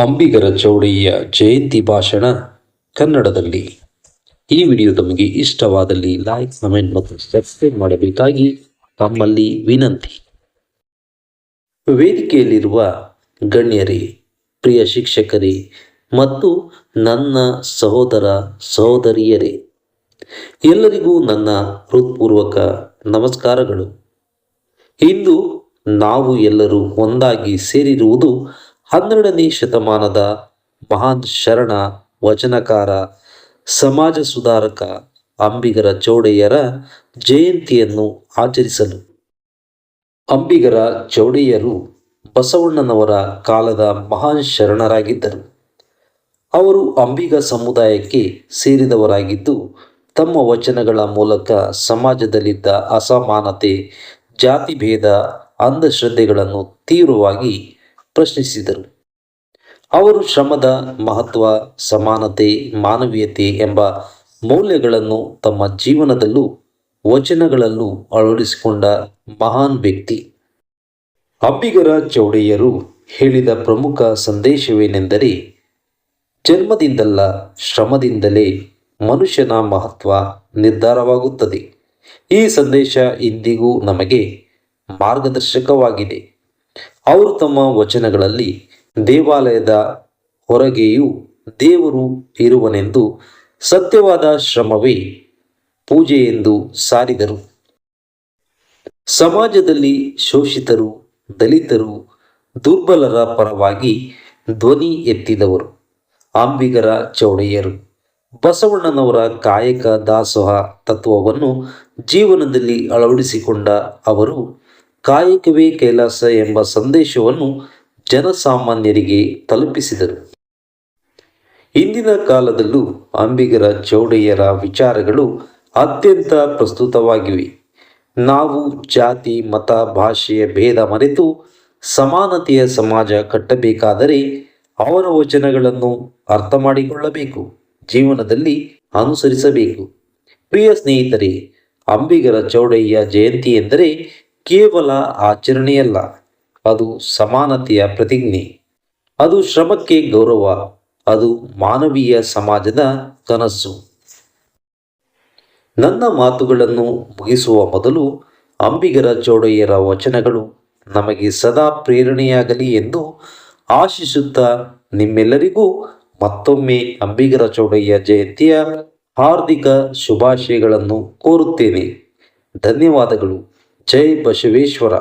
ಅಂಬಿಗರ ಚೌಡಯ್ಯ ಜಯಂತಿ ಭಾಷಣ ಕನ್ನಡದಲ್ಲಿ. ಈ ವಿಡಿಯೋ ತಮಗೆ ಇಷ್ಟವಾದಲ್ಲಿ ಲೈಕ್ ಕಮೆಂಟ್ ಮತ್ತು ಸಬ್ಸ್ಕ್ರೈಬ್ ಮಾಡಬೇಕಾಗಿ ತಮ್ಮಲ್ಲಿ ವಿನಂತಿ. ವೇದಿಕೆಯಲ್ಲಿರುವ ಗಣ್ಯರೇ, ಪ್ರಿಯ ಶಿಕ್ಷಕರೇ ಮತ್ತು ನನ್ನ ಸಹೋದರ ಸಹೋದರಿಯರೇ, ಎಲ್ಲರಿಗೂ ನನ್ನ ಹೃತ್ಪೂರ್ವಕ ನಮಸ್ಕಾರಗಳು. ಇಂದು ನಾವು ಎಲ್ಲರೂ ಒಂದಾಗಿ ಸೇರಿರುವುದು ಹನ್ನೆರಡನೇ ಶತಮಾನದ ಮಹಾನ್ ಶರಣ ವಚನಕಾರ, ಸಮಾಜ ಸುಧಾರಕ ಅಂಬಿಗರ ಚೌಡಯ್ಯರ ಜಯಂತಿಯನ್ನು ಆಚರಿಸಲು. ಅಂಬಿಗರ ಚೌಡಯ್ಯರು ಬಸವಣ್ಣನವರ ಕಾಲದ ಮಹಾನ್ ಶರಣರಾಗಿದ್ದರು. ಅವರು ಅಂಬಿಗ ಸಮುದಾಯಕ್ಕೆ ಸೇರಿದವರಾಗಿದ್ದು, ತಮ್ಮ ವಚನಗಳ ಮೂಲಕ ಸಮಾಜದಲ್ಲಿದ್ದ ಅಸಮಾನತೆ, ಜಾತಿಭೇದ, ಅಂಧಶ್ರದ್ಧೆಗಳನ್ನು ತೀವ್ರವಾಗಿ ಪ್ರಶ್ನಿಸಿದರು. ಅವರು ಶ್ರಮದ ಮಹತ್ವ, ಸಮಾನತೆ, ಮಾನವೀಯತೆ ಎಂಬ ಮೌಲ್ಯಗಳನ್ನು ತಮ್ಮ ಜೀವನದಲ್ಲೂ, ವಚನಗಳಲ್ಲೂ ಅಳವಡಿಸಿಕೊಂಡ ಮಹಾನ್ ವ್ಯಕ್ತಿ. ಅಬ್ಬಿಗರ ಚೌಡಯ್ಯರು ಹೇಳಿದ ಪ್ರಮುಖ ಸಂದೇಶವೇನೆಂದರೆ, ಜನ್ಮದಿಂದಲ್ಲ, ಶ್ರಮದಿಂದಲೇ ಮನುಷ್ಯನ ಮಹತ್ವ ನಿರ್ಧಾರವಾಗುತ್ತದೆ. ಈ ಸಂದೇಶ ಇಂದಿಗೂ ನಮಗೆ ಮಾರ್ಗದರ್ಶಕವಾಗಿದೆ. ಅವರು ತಮ್ಮ ವಚನಗಳಲ್ಲಿ ದೇವಾಲಯದ ಹೊರಗೆಯೂ ದೇವರು ಇರುವನೆಂದು ಸತ್ಯವಾದ ಶ್ರಮವೇ ಪೂಜೆ ಎಂದು ಸಾರಿದರು. ಸಮಾಜದಲ್ಲಿ ಶೋಷಿತರು, ದಲಿತರು, ದುರ್ಬಲರ ಪರವಾಗಿ ಧ್ವನಿ ಎತ್ತಿದವರು. ಅಂಬಿಗರ ಚೌಡಯ್ಯರು, ಬಸವಣ್ಣನವರ ಕಾಯಕ ದಾಸೋಹ ತತ್ವವನ್ನು ಜೀವನದಲ್ಲಿ ಅಳವಡಿಸಿಕೊಂಡ ಅವರು ಕಾಯಕವೇ ಕೈಲಾಸ ಎಂಬ ಸಂದೇಶವನ್ನು ಜನಸಾಮಾನ್ಯರಿಗೆ ತಲುಪಿಸಿದರು. ಇಂದಿನ ಕಾಲದಲ್ಲೂ ಅಂಬಿಗರ ಚೌಡಯ್ಯರ ವಿಚಾರಗಳು ಅತ್ಯಂತ ಪ್ರಸ್ತುತವಾಗಿವೆ. ನಾವು ಜಾತಿ, ಮತ ಭಾಷೆಯ ಭೇದ ಮರೆತು ಸಮಾನತೆಯ ಸಮಾಜ ಕಟ್ಟಬೇಕಾದರೆ ಅವರ ವಚನಗಳನ್ನು ಅರ್ಥ ಮಾಡಿಕೊಳ್ಳಬೇಕು, ಜೀವನದಲ್ಲಿ ಅನುಸರಿಸಬೇಕು. ಪ್ರಿಯ ಸ್ನೇಹಿತರೆ, ಅಂಬಿಗರ ಚೌಡಯ್ಯ ಜಯಂತಿ ಎಂದರೆ ಕೇವಲ ಆಚರಣೆಯಲ್ಲ, ಅದು ಸಮಾನತೆಯ ಪ್ರತಿಜ್ಞೆ. ಅದು ಶ್ರಮಕ್ಕೆ ಗೌರವ, ಅದು ಮಾನವೀಯ ಸಮಾಜದ ಕನಸು. ನನ್ನ ಮಾತುಗಳನ್ನು ಮುಗಿಸುವ ಮೊದಲು ಅಂಬಿಗರ ಚೌಡಯ್ಯರ ವಚನಗಳು ನಮಗೆ ಸದಾ ಪ್ರೇರಣೆಯಾಗಲಿ ಎಂದು ಆಶಿಸುತ್ತಾ ನಿಮ್ಮೆಲ್ಲರಿಗೂ ಮತ್ತೊಮ್ಮೆ ಅಂಬಿಗರ ಚೌಡಯ್ಯ ಜಯಂತಿಯ ಹಾರ್ದಿಕ ಶುಭಾಶಯಗಳನ್ನು ಕೋರುತ್ತೇನೆ. ಧನ್ಯವಾದಗಳು. ಜೈ ಬಸವೇಶ್ವರ